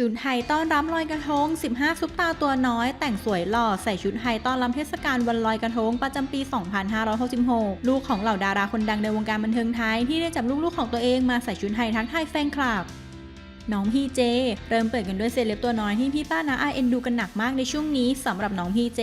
ชุดไทยต้อนรับลอยกระทง 15 ซุปตาตัวน้อย แต่งสวยหล่อใส่ชุดไทยต้อนรับเทศกาลวันลอยกระทง ประจำปี 2566 ลูกของเหล่าดาราคนดังในวงการบันเทิงไทยที่ได้จับลูกๆของตัวเองมาใส่ชุดไทยทักทายแฟนคลับ น้องพี่เจ เริ่มเปิดกันด้วยเซเลบตัวน้อยที่พี่ป้านาอาเอ็นดูกันหนักมากในช่วงนี้สำหรับน้องพี่เจ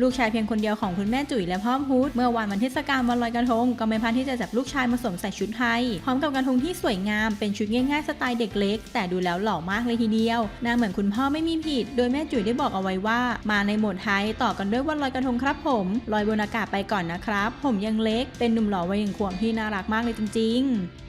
ลูกชายเพียงคนเดียวของคุณแม่จุ๋ยและพ่อพุธเมื่อวันวันเทศกาลวันลอยกระทงก็ไม่พลาดที่จะจับลูกชายมาสวมใส่ชุดไทยพร้อมกับกระทงที่สวยงามเป็นชุดง่ายๆสไตล์เด็กเล็ก แต่ดูแล้วหล่อมากเลยทีเดียวน่าเหมือนคุณพ่อไม่มีผิด โดยแม่จุ๋ยได้บอกเอาไว้ว่า มาในโหมดไทยต่อกันด้วยวันลอยกระทงครับผมลอยบนอากาศไปก่อนนะครับ ผมยังเล็กเป็นหนุ่มหล่อวัยหนึ่งขวบที่น่ารักมากเลยจริง ๆ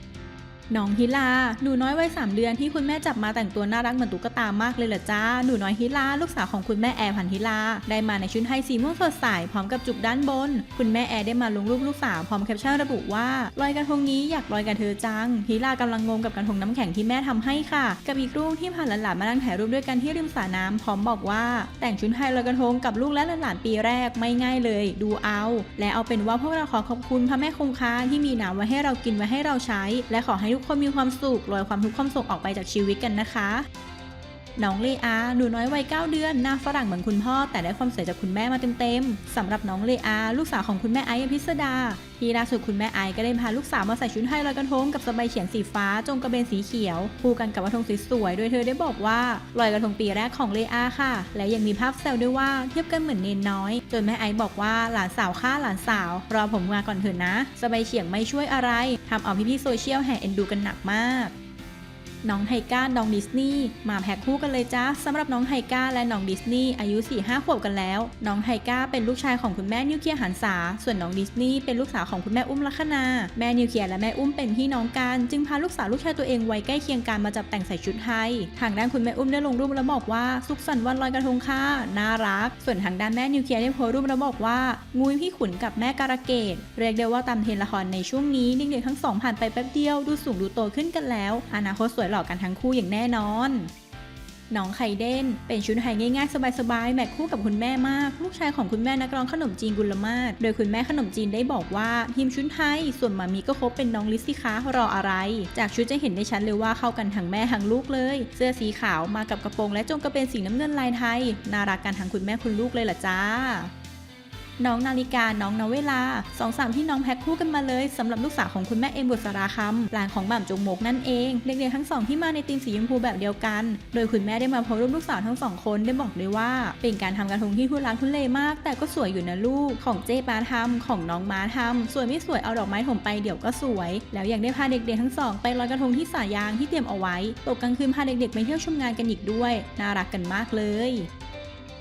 น้องฮิลา หนูน้อยวัยสามเดือนที่คุณแม่จับมาแต่งตัวน่ารักเหมือนตุ๊กตามากเลยเหรอจ้า หนูน้อยฮิลา ลูกสาวของคุณแม่แอร์พันธิลา ได้มาในชุดไทยสีม่วงสดใสพร้อมกับจุกด้านบน คุณแม่แอร์ได้มาลงรูปลูกสาวพร้อมแคปชั่นระบุว่าลอยกระทงนี้อยากลอยกับเธอจังฮิลากำลังงงกับกระทงน้ำแข็งที่แม่ทำให้ค่ะ กับอีกรูปที่พาหลานๆมานั่งถ่ายรูปด้วยกันที่ริมสระน้ำพร้อมบอกว่า แต่งชุดไทยลอยกระทงกับลูกและหลานๆปีแรกไม่ง่ายเลย ดูเอา และเอาเป็นว่าพวกเราขอขอบคุณพระแม่คงคาที่มีน้ำไว้ให้เรากินไว้ให้เราใช้ และขอให้ทุกคนมีความสุขลอยความทุกข์ความโศกออกไปจากชีวิตกันนะคะ น้องเลอาหนูน้อยวัย9เดือนหน้าฝรั่งเหมือนคุณพ่อ แต่ได้ความสวยจากคุณแม่มาเต็มๆสำหรับน้องเลอาลูกสาวของคุณแม่ไอซ์อภิสดาที่ล่าสุดคุณแม่ไอซ์ก็ได้พาลูกสาวมาใส่ชุดไทยลอยกระทงกับสบายเฉียงสีฟ้าจงกระเบนสีเขียวคู่กันกับกระทงสวยๆโดยเธอได้บอกว่าลอยกระทงปีแรกของเลอาค่ะ และยังมีภาพแซวด้วยว่าเทียบกันเหมือนเนนน้อย จนแม่ไอซ์บอกว่าหลานสาวฆ่าหลานสาว รอผมมาก่อนเถอะนะสบายเฉียงไม่ช่วยอะไรทำเอาพี่ๆโซเชียลแห่เอ็นดูกันหนักมาก น้องไฮก้า น้องดิสนีย์ มาแพ็คคู่กันเลยจ้าสำหรับน้องไฮก้าและน้องดิสนีย์อายุ 4-5 ขวบกันแล้ว น้องไฮก้าเป็นลูกชายของคุณแม่นิวเคลียร์หันษา ส่วนน้องดิสนีย์เป็นลูกสาวของคุณแม่อุ้มลัคนา แม่นิวเคลียร์และแม่อุ้มเป็นพี่น้องกัน จึงพาลูกสาวลูกชายตัวเองวัยใกล้เคียงกันมาจับแต่งใส่ชุดไทย ทางด้านคุณแม่อุ้มได้ลงรูปแล้วบอกว่าสุขสันต์วันลอยกระทงค่ะ น่ารัก ส่วนทางด้านแม่นิวเคลียร์ได้โพสต์รูปแล้วบอกว่างุยพี่ขุนกับแม่การะเกด เรียกได้ว่าตามเทรนด์ละครในช่วงนี้เด็กๆทั้งสองผ่านไปแป๊บเดียวดูสูงดูโตขึ้นกันแล้ว อนาคตสวยหล่อกันทั้งคู่อย่างแน่นอนน้องไข่เด่น เป็นชุดไทยง่ายๆ สบายๆ แมทคู่กับคุณแม่มาก ลูกชายของคุณแม่นักร้องขนมจีนกุลมาศโดยคุณแม่ขนมจีนได้บอกว่าทีมชุดไทย ส่วนมามีก็คบเป็นน้องลิซซี่คะรออะไร จากชุดจะเห็นได้ชัดเลยว่าเข้ากันทั้งแม่ทั้งลูกเลย เสื้อสีขาวมากับกระโปรงและจงกระเบนสีน้ำเงินลายไทย น่ารักกันทั้งคุณแม่คุณลูกเลยล่ะจ้า น้องนาฬิกา น้องนาเวลาสองสามที่น้องแพ็คคู่กันมาเลยสำหรับลูกสาวของคุณแม่เอ็มบุษราคำหลานของหม่ำจงมกนั่นเองเด็กๆทั้งสองที่มาในทีมสีชมพูแบบเดียวกัน โดยคุณแม่ได้มาพสต์รูปลูกสาวทั้งสองคนได้บอกเลยว่า เป็นการทำกระทงที่ทุลักทุเลมาก แต่ก็สวยอยู่นะลูกของเจ๊ปาทำของน้องม้าทำสวยไม่สวยเอาดอกไม้ถมไปเดี๋ยวก็สวย แล้วยังได้พาเด็กๆทั้งสองไปลอยกระทงที่สายางที่เตรียมเอาไว้ตกกลางคืนพาเด็กๆไปเที่ยวชมงานกันอีกด้วย น่ารักกันมากเลย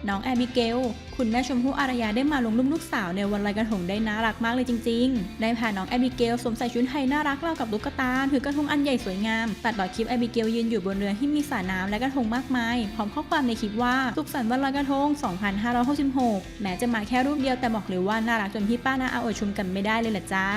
น้องแอบิเกล คุณแม่ชมพู่อารยาได้มาลงรูปลูกสาวในวันลอยกระทงได้น่ารักมากเลยจริง ๆ ได้พาน้องแอบิเกลสวมใส่ชุดไทยน่ารักราวกับตุ๊กตาถือกระทงอันใหญ่สวยงาม ตัดต่อคลิปแอบิเกลยืนอยู่บนเรือที่มีสระน้ำและกระทงมากมาย พร้อมข้อความในคลิปว่าสุขสันต์วันลอยกระทง 2566 แม้จะมาแค่รูปเดียวแต่บอกเลยว่าน่ารักจนพี่ป้าน้าอาอดชมกันไม่ได้เลยล่ะจ้า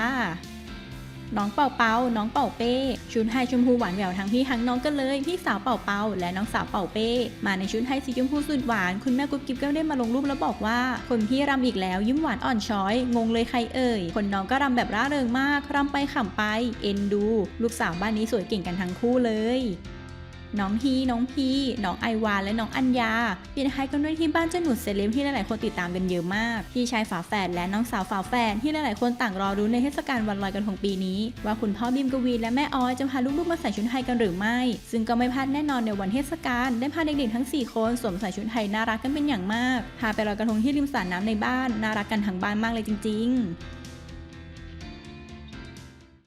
น้องเป่าเปาน้องเป่าเป้ชุดไทยชมพูหวานแหววทั้งพี่ทั้งน้องกันเลย พี่สาวเป่าเปาและน้องสาวเป่าเป้ มาในชุดไทยสีชมพูสุดหวาน คุณแม่กุ๊บกิ๊บก็ได้มาลงรูปแล้วบอกว่า คนพี่รำอีกแล้วยิ้มหวานอ่อนช้อย งงเลยใครเอ่ย คนน้องก็รำแบบร่าเริงมากรำไปขำไป เอ็นดู ลูกสาวบ้านนี้สวยเก่งกันทั้งคู่เลย น้องฮีน้องพีน้องไอวานและน้องอัญญาปิดท้ายกันด้วยที่บ้านเจ้าหนูเซเลบที่หลายๆคนติดตามกันเยอะมากพี่ชายฝาแฝดและน้องสาวฝาแฝดที่หลายๆคนต่างรอรู้ในเทศกาลวันลอยกระทงปีนี้ ว่าคุณพ่อบิมกวีและแม่ออยจะพาลูกๆมาใส่ชุดไทยกันหรือไม่ ซึ่งก็ไม่พลาดแน่นอนในวันเทศกาลได้พาเด็กๆทั้ง 4 คนสวมใส่ชุดไทยน่ารักกันเป็นอย่างมากพาไปลอยกระทงที่ริมสระน้ำในบ้านน่ารักกันทั้งบ้านมากเลยจริง ๆ